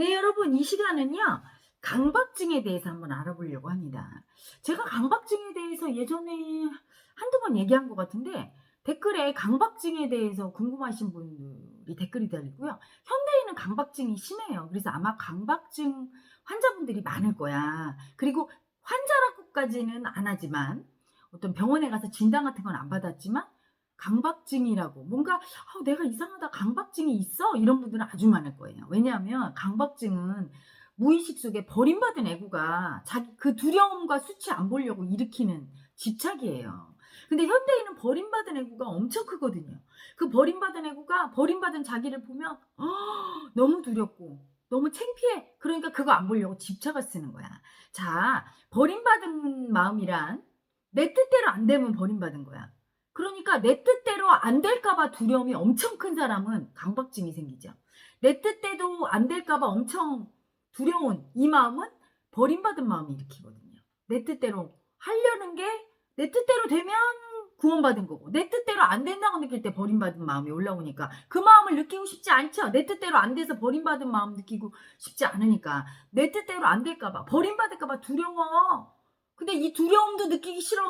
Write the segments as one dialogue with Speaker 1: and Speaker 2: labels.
Speaker 1: 네, 여러분, 이 시간은요, 강박증에 대해서 한번 알아보려고 합니다. 제가 강박증에 대해서 예전에 한두 번 얘기한 것 같은데, 댓글에 강박증에 대해서 궁금하신 분들이 댓글이 달리고요. 현대인은 강박증이 심해요. 그래서 아마 강박증 환자분들이 많을 거야. 그리고 환자라고까지는 안 하지만, 어떤 병원에 가서 진단 같은 건 안 받았지만, 강박증이라고 뭔가 아, 내가 이상하다 강박증이 있어 이런 분들은 아주 많을 거예요. 왜냐하면 강박증은 무의식 속에 버림받은 애구가 자기 그 두려움과 수치 안 보려고 일으키는 집착이에요. 근데 현대인은 버림받은 애구가 엄청 크거든요. 그 버림받은 애구가 버림받은 자기를 보면 아, 너무 두렵고 너무 창피해. 그러니까 그거 안 보려고 집착을 쓰는 거야. 자, 버림받은 마음이란 내 뜻대로 안 되면 버림받은 거야. 그러니까 내 뜻대로 안 될까봐 두려움이 엄청 큰 사람은 강박증이 생기죠. 내 뜻대로 안 될까봐 엄청 두려운 이 마음은 버림받은 마음이 일으키거든요. 내 뜻대로 하려는 게 내 뜻대로 되면 구원받은 거고 내 뜻대로 안 된다고 느낄 때 버림받은 마음이 올라오니까 그 마음을 느끼고 싶지 않죠. 내 뜻대로 안 돼서 버림받은 마음 느끼고 싶지 않으니까 내 뜻대로 안 될까봐 버림받을까봐 두려워. 근데 이 두려움도 느끼기 싫어.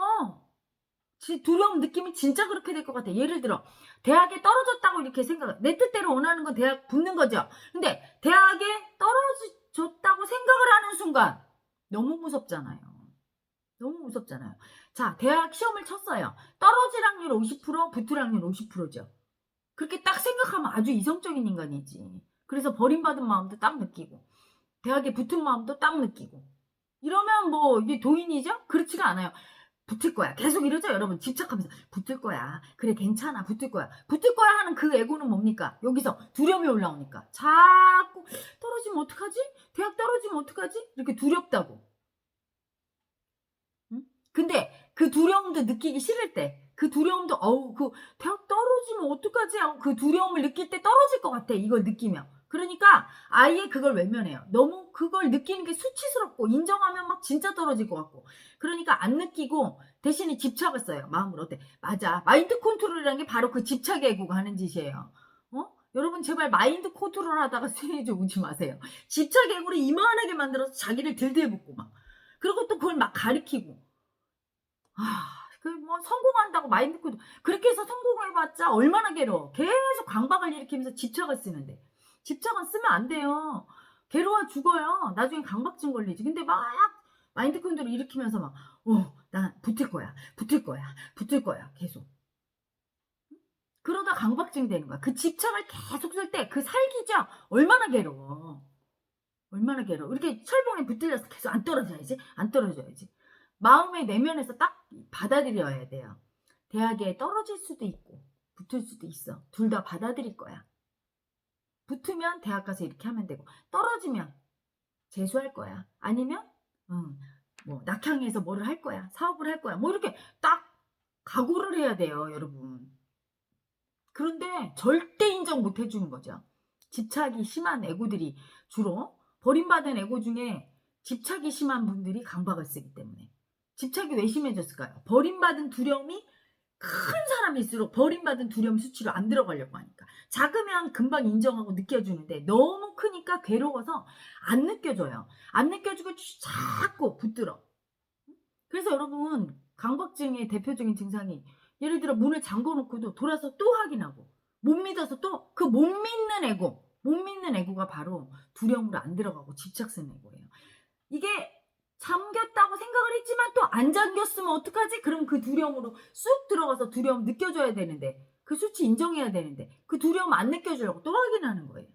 Speaker 1: 지- 두려움 느낌이 진짜 그렇게 될 것 같아. 예를 들어, 대학에 떨어졌다고 이렇게 생각, 내 뜻대로 원하는 건 대학 붙는 거죠. 근데 대학에 떨어졌다고 생각을 하는 순간, 너무 무섭잖아요. 너무 무섭잖아요. 자, 대학 시험을 쳤어요. 떨어질 확률 50%, 붙을 확률 50%죠. 그렇게 딱 생각하면 아주 이성적인 인간이지. 그래서 버림받은 마음도 딱 느끼고, 대학에 붙은 마음도 딱 느끼고. 이러면 뭐, 이게 도인이죠? 그렇지가 않아요. 붙을 거야. 계속 이러죠, 여러분. 집착하면서. 붙을 거야. 그래, 괜찮아. 붙을 거야. 붙을 거야 하는 그 에고는 뭡니까? 여기서 두려움이 올라오니까. 자꾸 떨어지면 어떡하지? 대학 떨어지면 어떡하지? 이렇게 두렵다고. 응? 근데 그 두려움도 느끼기 싫을 때, 그 두려움도, 어우, 그 대학 떨어지면 어떡하지? 그 두려움을 느낄 때 떨어질 것 같아. 이걸 느끼면. 그러니까 아예 그걸 외면해요. 너무 그걸 느끼는 게 수치스럽고 인정하면 막 진짜 떨어질 것 같고. 그러니까 안 느끼고 대신에 집착을 써요. 마음으로 어때? 맞아. 마인드 컨트롤이라는 게 바로 그 집착 애고가 하는 짓이에요. 어? 여러분 제발 마인드 컨트롤 하다가 수혜주 오지 마세요. 집착 애고를 이만하게 만들어서 자기를 들들 붓고 막. 그리고 또 그걸 막 가리키고. 아, 그 뭐 성공한다고 마인드 컨트롤. 그렇게 해서 성공해봤자 얼마나 괴로워. 계속 강박을 일으키면서 집착을 쓰는데. 집착은 쓰면 안 돼요. 괴로워 죽어요. 나중에 강박증 걸리지. 근데 막 마인드 컨트롤 일으키면서 막, 어, 난 붙을 거야. 붙을 거야. 붙을 거야. 계속. 그러다 강박증 되는 거야. 그 집착을 계속 쓸 때 그 살기죠? 얼마나 괴로워. 얼마나 괴로워. 이렇게 철봉에 붙들려서 계속 안 떨어져야지. 안 떨어져야지. 마음의 내면에서 딱 받아들여야 돼요. 대학에 떨어질 수도 있고, 붙을 수도 있어. 둘 다 받아들일 거야. 붙으면 대학 가서 이렇게 하면 되고 떨어지면 재수할 거야. 아니면 음, 뭐 낙향해서 뭐를 할 거야. 사업을 할 거야. 뭐 이렇게 딱 각오를 해야 돼요, 여러분. 그런데 절대 인정 못 해주는 거죠. 집착이 심한 애고들이 주로 버림받은 애고 중에 집착이 심한 분들이 강박을 쓰기 때문에 집착이 왜 심해졌을까요? 버림받은 두려움이 큰 사람일수록 버림받은 두려움 수치로 안 들어가려고 하니까 작으면 금방 인정하고 느껴주는데 너무 크니까 괴로워서 안 느껴져요. 안 느껴지고 자꾸 붙들어. 그래서 여러분 강박증의 대표적인 증상이 예를 들어 문을 잠궈 놓고도 돌아서 또 확인하고 못 믿어서 또 그 못 믿는 애고 못 믿는 애고가 바로 두려움으로 안 들어가고 집착 쓰는 애고예요. 이게 잠겼다고 생각을 했지만 또 안 잠겼으면 어떡하지? 그럼 그 두려움으로 쑥 들어가서 두려움 느껴줘야 되는데 그 수치 인정해야 되는데 그 두려움 안 느껴주려고 또 확인하는 거예요.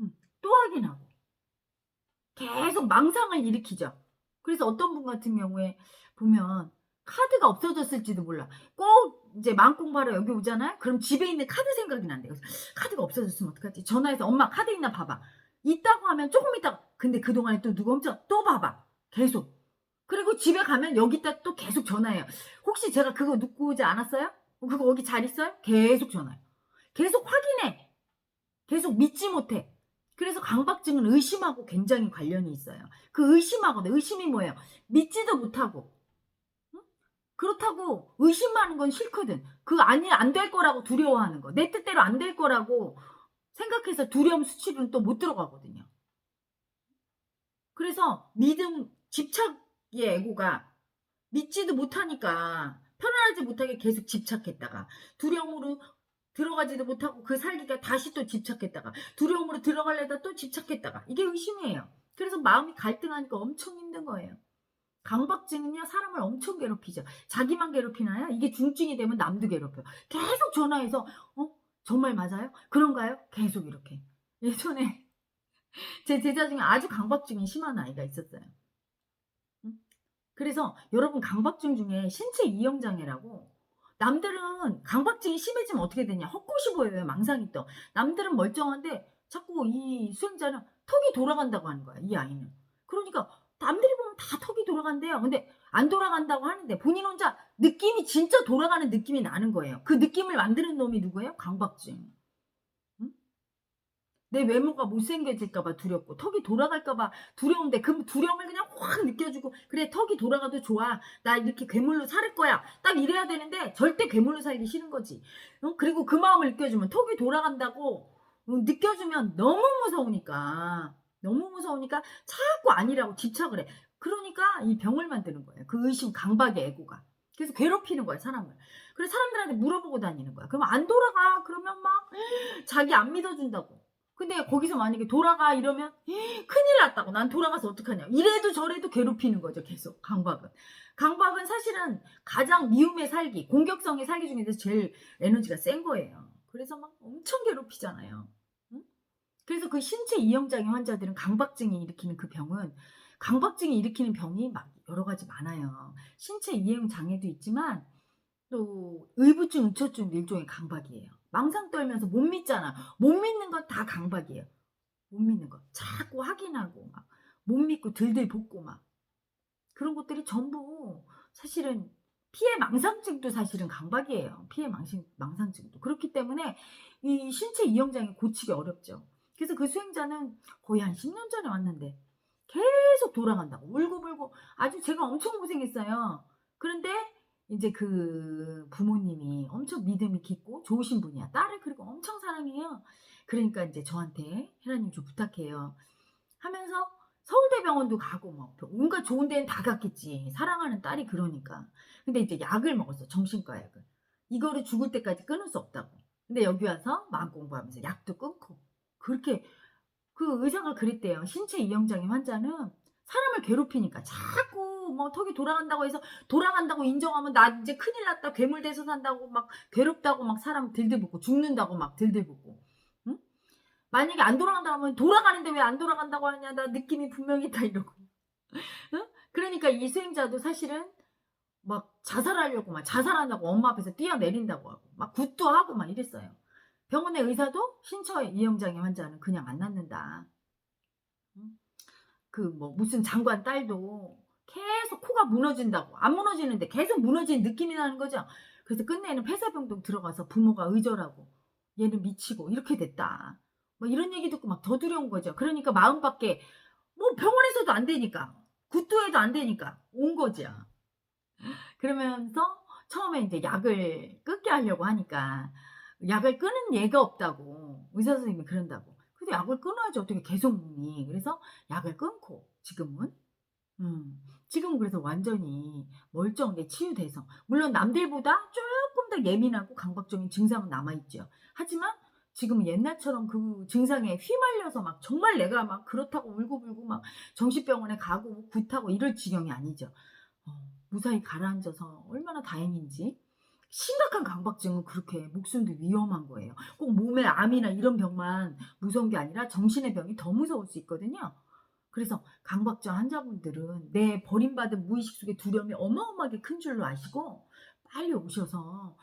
Speaker 1: 음, 또 확인하고 계속 망상을 일으키죠. 그래서 어떤 분 같은 경우에 보면 카드가 없어졌을지도 몰라. 꼭 이제 마음 공부하러 여기 오잖아요? 그럼 집에 있는 카드 생각이 난대요. 카드가 없어졌으면 어떡하지? 전화해서 엄마 카드 있나 봐봐. 있다고 하면 조금 있다가 근데 그 동안에 또 누가 엄청 또 봐봐. 계속. 그리고 집에 가면 여기다 또 계속 전화해요. 혹시 제가 그거 눕고 오지 않았어요? 어, 그거 거기 잘 있어요? 계속 전화해요. 계속 확인해. 계속 믿지 못해. 그래서 강박증은 의심하고 굉장히 관련이 있어요. 그 의심하거든. 의심이 뭐예요? 믿지도 못하고. 응? 그렇다고 의심하는 건 싫거든. 그 아니 안 될 거라고 두려워하는 거. 내 뜻대로 안 될 거라고 생각해서 두려움 수치로는 또 못 들어가거든요. 그래서 믿음, 집착의 애고가 믿지도 못하니까 편안하지 못하게 계속 집착했다가 두려움으로 들어가지도 못하고 그 살기가 다시 또 집착했다가 두려움으로 들어가려다 또 집착했다가 이게 의심이에요. 그래서 마음이 갈등하니까 엄청 힘든 거예요. 강박증은요 사람을 엄청 괴롭히죠. 자기만 괴롭히나요? 이게 중증이 되면 남도 괴롭혀요. 계속 전화해서 어 정말 맞아요? 그런가요? 계속 이렇게 예전에 제 제자 중에 아주 강박증이 심한 아이가 있었어요. 응? 그래서 여러분 강박증 중에 신체 이형 장애라고. 남들은 강박증이 심해지면 어떻게 되냐? 헛것이 보여요 망상이 떠 남들은 멀쩡한데 자꾸 이 수행자는 턱이 돌아간다고 하는 거야 이 아이는. 그러니까 남들이 보면 다 턱이 돌아간대요. 근데 안 돌아간다고 하는데 본인 혼자 느낌이 진짜 돌아가는 느낌이 나는 거예요. 그 느낌을 만드는 놈이 누구예요? 강박증. 응? 내 외모가 못생겨질까봐 두렵고 턱이 돌아갈까봐 두려운데 그 두려움을 그냥 확 느껴주고 그래 턱이 돌아가도 좋아. 나 이렇게 괴물로 살 거야. 딱 이래야 되는데 절대 괴물로 살기 싫은 거지. 어? 그리고 그 마음을 느껴주면 턱이 돌아간다고 어, 느껴주면 너무 무서우니까. 너무 무서우니까 자꾸 아니라고 집착을 해 그러니까 이 병을 만드는 거예요. 그 의심 강박의 애고가. 그래서 괴롭히는 거야 사람을. 그래서 사람들한테 물어보고 다니는 거야. 그러면 안 돌아가. 그러면 막 자기 안 믿어준다고 근데 거기서 만약에 돌아가 이러면 큰일 났다고. 난 돌아가서 어떡하냐. 이래도 저래도 괴롭히는 거죠 계속. 강박은. 강박은 사실은 가장 미움의 살기 공격성의 살기 중에서 제일 에너지가 센 거예요. 그래서 막 엄청 괴롭히잖아요. 응? 그래서 그 신체 이형장애 환자들은 강박증이 일으키는 그 병은 강박증이 일으키는 병이 막 여러 가지 많아요. 신체 이형 장애도 있지만 또 의부증, 의처증 일종의 강박이에요 망상 떨면서 못 믿잖아 못 믿는 건 다 강박이에요. 못 믿는 거. 자꾸 확인하고 막 못 믿고 들들 볶고 막 그런 것들이 전부 사실은 피해 망상증도 사실은 강박이에요. 피해 망신, 망상증도. 그렇기 때문에 이 신체 이형장애 고치기 어렵죠. 그래서 그 수행자는 거의 한 10년 전에 왔는데 계속 돌아간다고 울고불고 아주 제가 엄청 고생했어요. 그런데 이제 그 부모님이 엄청 믿음이 깊고 좋으신 분이야. 딸을 그리고 엄청 사랑해요. 그러니까 이제 저한테 혜라님 좀 부탁해요. 하면서 서울대병원도 가고 뭐 온갖 좋은 데는 다 갔겠지. 사랑하는 딸이 그러니까. 근데 이제 약을 먹었어. 정신과 약을. 이거를 죽을 때까지 끊을 수 없다고. 근데 여기 와서 마음 공부하면서 약도 끊고. 그렇게 그 의사가 그랬대요. 신체 이형장애 환자는 사람을 괴롭히니까 자꾸 뭐 턱이 돌아간다고 해서 돌아간다고 인정하면 나 이제 큰일 났다 괴물 돼서 산다고 막 괴롭다고 막 사람 들들붙고 죽는다고 막 들들붙고 응? 만약에 안 돌아간다고 하면 돌아가는데 왜 안 돌아간다고 하냐 나 느낌이 분명히 있다 이러고 응? 그러니까 이 수행자도 사실은 막 자살하려고 막 자살한다고 엄마 앞에서 뛰어내린다고 하고 막 굿도 하고 막 이랬어요 병원의 의사도 신처 이형장애 환자는 그냥 안 낫는다 그 뭐 무슨 장관 딸도 계속 코가 무너진다고 안 무너지는데 계속 무너지는 느낌이 나는 거죠. 그래서 끝내는 폐사병동 들어가서 부모가 의절하고 얘는 미치고 이렇게 됐다. 뭐 이런 얘기 듣고 막 더 두려운 거죠. 그러니까 마음밖에 뭐 병원에서도 안 되니까 굿도해도 안 되니까 온 거죠. 그러면서 처음에 이제 약을 끊게 하려고 하니까 약을 끊은 예가 없다고 의사 선생님이 그런다고. 근데 약을 끊어야지 어떻게 계속 먹니? 그래서 약을 끊고 지금은 음, 지금 그래서 완전히 멀쩡하게 치유돼서 물론 남들보다 조금 더 예민하고 강박적인 증상은 남아있죠. 하지만 지금 옛날처럼 그 증상에 휘말려서 막 정말 내가 막 그렇다고 울고불고 막 정신병원에 가고 굿하고 이럴 지경이 아니죠. 어, 무사히 가라앉아서 얼마나 다행인지 심각한 강박증은 그렇게 목숨도 위험한 거예요. 꼭 몸에 암이나 이런 병만 무서운 게 아니라 정신의 병이 더 무서울 수 있거든요. 그래서 강박증 환자분들은 내 버림받은 무의식 속의 두려움이 어마어마하게 큰 줄로 아시고 빨리 오셔서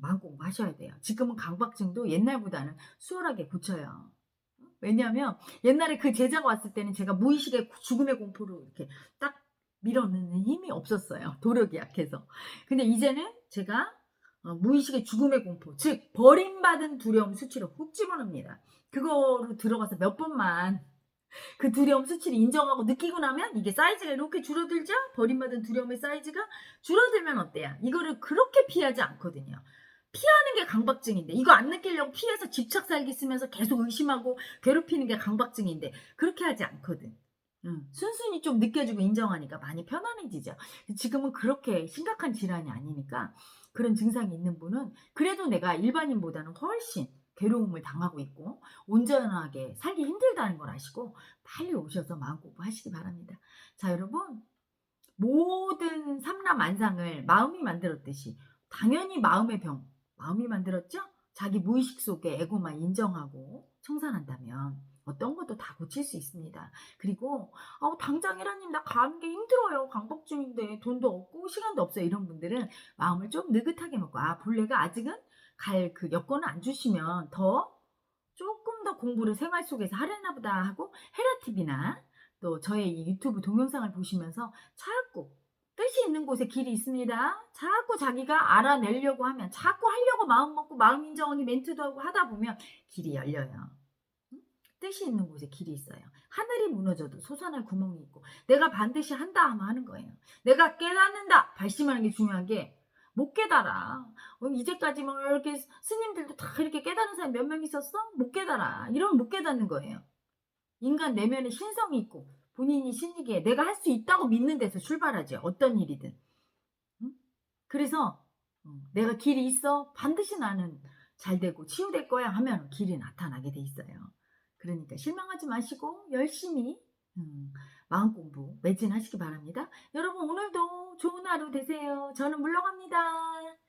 Speaker 1: 마음 공부하셔야 돼요. 지금은 강박증도 옛날보다는 수월하게 고쳐요. 왜냐하면 옛날에 그 제자가 왔을 때는 제가 무의식의 죽음의 공포로 이렇게 딱 밀어넣는 힘이 없었어요. 도력이 약해서. 근데 이제는 제가 어, 무의식의 죽음의 공포, 즉 버림받은 두려움 수치로 훅 집어넣습니다. 그거로 들어가서 몇 번만 그 두려움 수치를 인정하고 느끼고 나면 이게 사이즈가 이렇게 줄어들죠? 버림받은 두려움의 사이즈가 줄어들면 어때요? 이거를 그렇게 피하지 않거든요. 피하는 게 강박증인데 이거 안 느끼려고 피해서 집착 살기 쓰면서 계속 의심하고 괴롭히는 게 강박증인데 그렇게 하지 않거든. 응, 순순히 좀 느껴주고 인정하니까 많이 편안해지죠. 지금은 그렇게 심각한 질환이 아니니까 그런 증상이 있는 분은 그래도 내가 일반인보다는 훨씬 괴로움을 당하고 있고 온전하게 살기 힘들다는 걸 아시고 빨리 오셔서 마음 공부하시기 바랍니다. 자 여러분 모든 삼라만상을 마음이 만들었듯이 당연히 마음의 병 마음이 만들었죠? 자기 무의식 속에 에고만 인정하고 청산한다면 어떤 것도 다 고칠 수 있습니다. 그리고 아, 당장 이라님 나 가는 게 힘들어요. 강박 중인데 돈도 없고 시간도 없어요. 이런 분들은 마음을 좀 느긋하게 먹고 아 본래가 아직은 갈 그 여건을 안 주시면 더 조금 더 공부를 생활 속에서 하려나 보다 하고 헤라TV나 또 저의 이 유튜브 동영상을 보시면서 자꾸 뜻이 있는 곳에 길이 있습니다. 자꾸 자기가 알아내려고 하면 자꾸 하려고 마음 먹고 마음 인정하기 멘트도 하고 하다 보면 길이 열려요. 응? 뜻이 있는 곳에 길이 있어요. 하늘이 무너져도 솟아날 구멍이 있고 내가 반드시 한다 하면 하는 거예요. 내가 깨닫는다 발심하는 게 중요한 게 못 깨달아. 어, 이제까지 뭐 이렇게 스님들도 다 이렇게 깨달은 사람 몇 명 있었어? 못 깨달아. 이러면 못 깨닫는 거예요. 인간 내면에 신성이 있고 본인이 신이기에 내가 할 수 있다고 믿는 데서 출발하지. 어떤 일이든. 응? 그래서 어, 내가 길이 있어. 반드시 나는 잘 되고 치유될 거야 하면 길이 나타나게 돼 있어요. 그러니까 실망하지 마시고 열심히 음, 마음 공부 매진하시기 바랍니다. 여러분 오늘도 좋은 하루 되세요. 저는 물러갑니다.